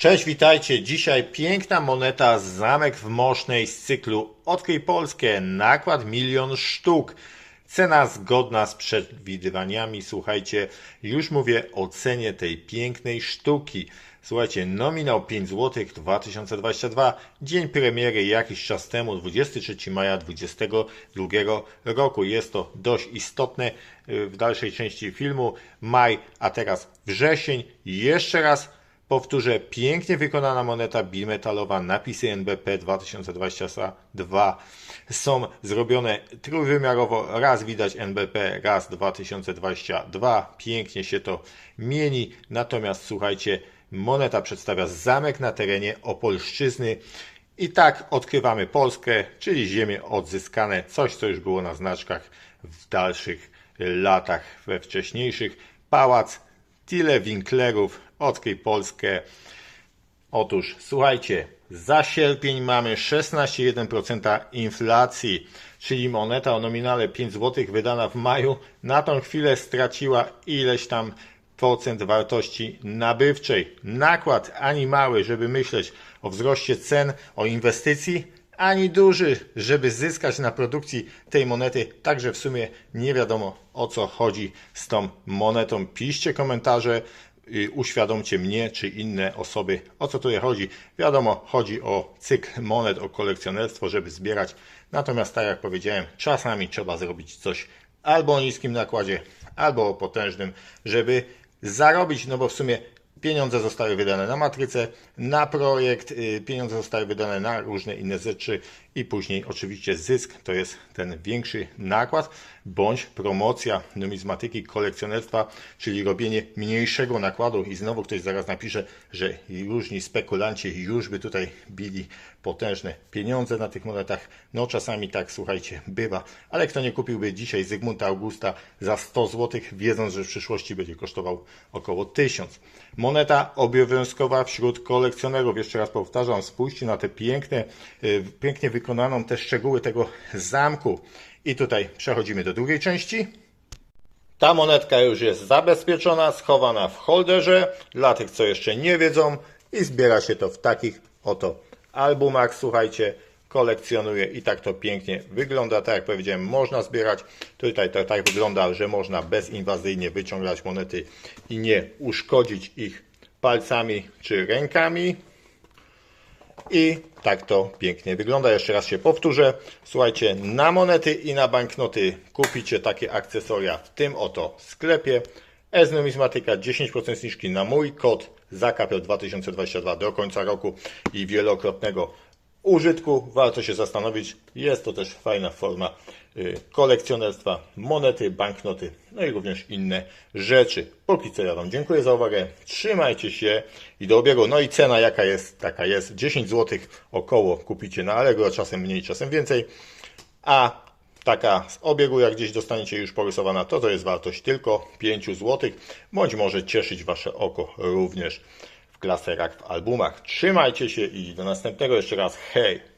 Cześć, witajcie. Dzisiaj piękna moneta Zamek w Mosznej z cyklu Odkryj Polskę. Nakład milion sztuk. Cena zgodna z przewidywaniami. Słuchajcie, już mówię o cenie tej pięknej sztuki. Słuchajcie, nominał 5 zł 2022, dzień premiery jakiś czas temu, 23 maja 2022 roku. Jest to dość istotne y, w dalszej części filmu. Maj, a teraz wrzesień. Jeszcze raz Powtórzę, pięknie wykonana moneta bimetalowa, napisy NBP 2022 są zrobione trójwymiarowo, raz widać NBP, raz 2022, pięknie się to mieni, natomiast słuchajcie, moneta przedstawia zamek na terenie Opolszczyzny. I tak odkrywamy Polskę, czyli ziemię odzyskane, coś co już było na znaczkach w dalszych latach, we wcześniejszych, pałac Tyle Winklerów, odkryj Polskę. Otóż, słuchajcie, za sierpień mamy 16,1% inflacji, czyli moneta o nominale 5 zł wydana w maju na tą chwilę straciła ileś tam procent wartości nabywczej. Nakład ani mały, żeby myśleć o wzroście cen, o inwestycji, ani duży, żeby zyskać na produkcji tej monety. Także w sumie nie wiadomo o co chodzi z tą monetą. Piszcie komentarze, uświadomcie mnie czy inne osoby o co tutaj chodzi. Wiadomo, chodzi o cykl monet, o kolekcjonerstwo, żeby zbierać. Natomiast tak jak powiedziałem, czasami trzeba zrobić coś albo o niskim nakładzie, albo o potężnym, żeby zarobić, no bo w sumie Pieniądze zostały wydane na matrycę, na projekt, y, pieniądze zostały wydane na różne inne rzeczy i później oczywiście zysk to jest ten większy nakład bądź promocja numizmatyki, kolekcjonerstwa, czyli robienie mniejszego nakładu i znowu ktoś zaraz napisze, że różni spekulanci już by tutaj bili potężne pieniądze na tych monetach. No czasami tak, słuchajcie, bywa, ale kto nie kupiłby dzisiaj Zygmunta Augusta za 100 zł, wiedząc, że w przyszłości będzie kosztował około 1000. Moneta obowiązkowa wśród kolekcjonerów. Jeszcze raz powtarzam, spójrzcie na te piękne, y, pięknie wykonaną te szczegóły tego zamku. I tutaj przechodzimy do drugiej części. Ta monetka już jest zabezpieczona, schowana w holderze dla tych, co jeszcze nie wiedzą i zbiera się to w takich oto albumach. Słuchajcie, kolekcjonuję i tak to pięknie wygląda. Tak jak powiedziałem, można zbierać. Tutaj to tak wygląda, że można bezinwazyjnie wyciągać monety i nie uszkodzić ich palcami czy rękami. I tak to pięknie wygląda. Jeszcze raz się powtórzę. Słuchajcie, na monety i na banknoty kupicie takie akcesoria w tym oto sklepie. S-Numizmatyka 10% zniżki na mój kod ZAKAPEL 2022 do końca roku i wielokrotnego użytku. Warto się zastanowić. Jest to też fajna forma y, kolekcjonerstwa, monety, banknoty, no i również inne rzeczy. Póki co ja Wam dziękuję za uwagę. Trzymajcie się i do obiegu. No i cena jaka jest, taka jest. 10 zł około kupicie na Allegro, czasem mniej, czasem więcej. A taka z obiegu, jak gdzieś dostaniecie już porysowana, to to jest wartość tylko 5 zł, bądź może cieszyć Wasze oko również klaserach w albumach. Trzymajcie się i do następnego jeszcze raz. Hej!